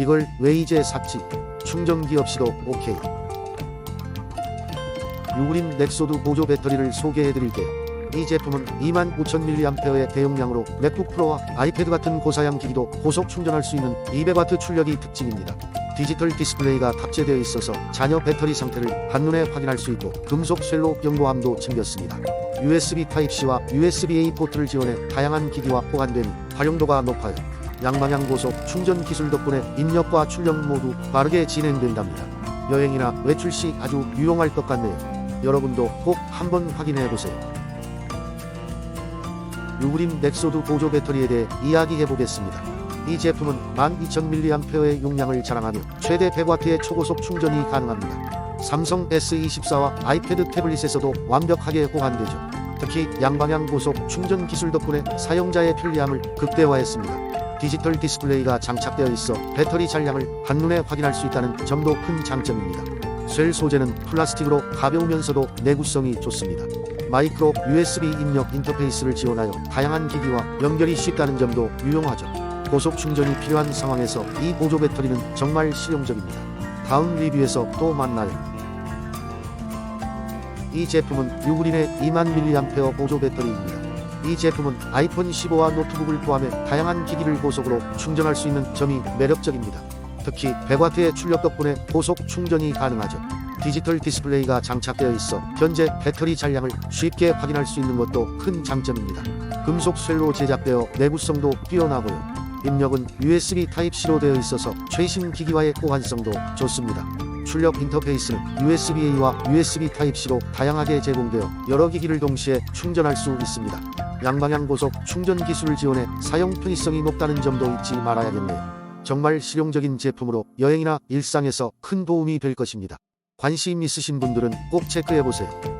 이걸 왜 이제 샀지? 충전기 없이도 오케이. 유그린 넥소드 보조 배터리를 소개해드릴게요. 이 제품은 29,000mAh의 대용량으로 맥북 프로와 아이패드 같은 고사양 기기도 고속 충전할 수 있는 200W 출력이 특징입니다. 디지털 디스플레이가 탑재되어 있어서 자녀 배터리 상태를 한눈에 확인할 수 있고 금속 쇠로 경고함도 챙겼습니다. USB Type-C와 USB-A 포트를 지원해 다양한 기기와 호환되니 활용도가 높아요. 양방향 고속 충전 기술 덕분에 입력과 출력 모두 빠르게 진행된답니다. 여행이나 외출 시 아주 유용할 것 같네요. 여러분도 꼭 한번 확인해 보세요. 유그린 넥소드 보조 배터리에 대해 이야기해 보겠습니다. 이 제품은 12,000mAh의 용량을 자랑하며 최대 100W의 초고속 충전이 가능합니다. 삼성 S24와 아이패드 태블릿에서도 완벽하게 호환되죠. 특히 양방향 고속 충전 기술 덕분에 사용자의 편리함을 극대화했습니다. 디지털 디스플레이가 장착되어 있어 배터리 잔량을 한눈에 확인할 수 있다는 점도 큰 장점입니다. 쇠 소재는 플라스틱으로 가벼우면서도 내구성이 좋습니다. 마이크로 USB 입력 인터페이스를 지원하여 다양한 기기와 연결이 쉽다는 점도 유용하죠. 고속 충전이 필요한 상황에서 이 보조 배터리는 정말 실용적입니다. 다음 리뷰에서 또 만나요. 이 제품은 유그린의 2만 mAh 보조 배터리입니다. 이 제품은 아이폰 15와 노트북을 포함해 다양한 기기를 고속으로 충전할 수 있는 점이 매력적입니다. 특히 100W의 출력 덕분에 고속 충전이 가능하죠. 디지털 디스플레이가 장착되어 있어 현재 배터리 잔량을 쉽게 확인할 수 있는 것도 큰 장점입니다. 금속 쇠로 제작되어 내구성도 뛰어나고요. 입력은 USB Type-C로 되어 있어서 최신 기기와의 호환성도 좋습니다. 출력 인터페이스는 USB-A와 USB Type-C로 다양하게 제공되어 여러 기기를 동시에 충전할 수 있습니다. 양방향 고속 충전 기술을 지원해 사용 편의성이 높다는 점도 잊지 말아야겠네요. 정말 실용적인 제품으로 여행이나 일상에서 큰 도움이 될 것입니다. 관심 있으신 분들은 꼭 체크해보세요.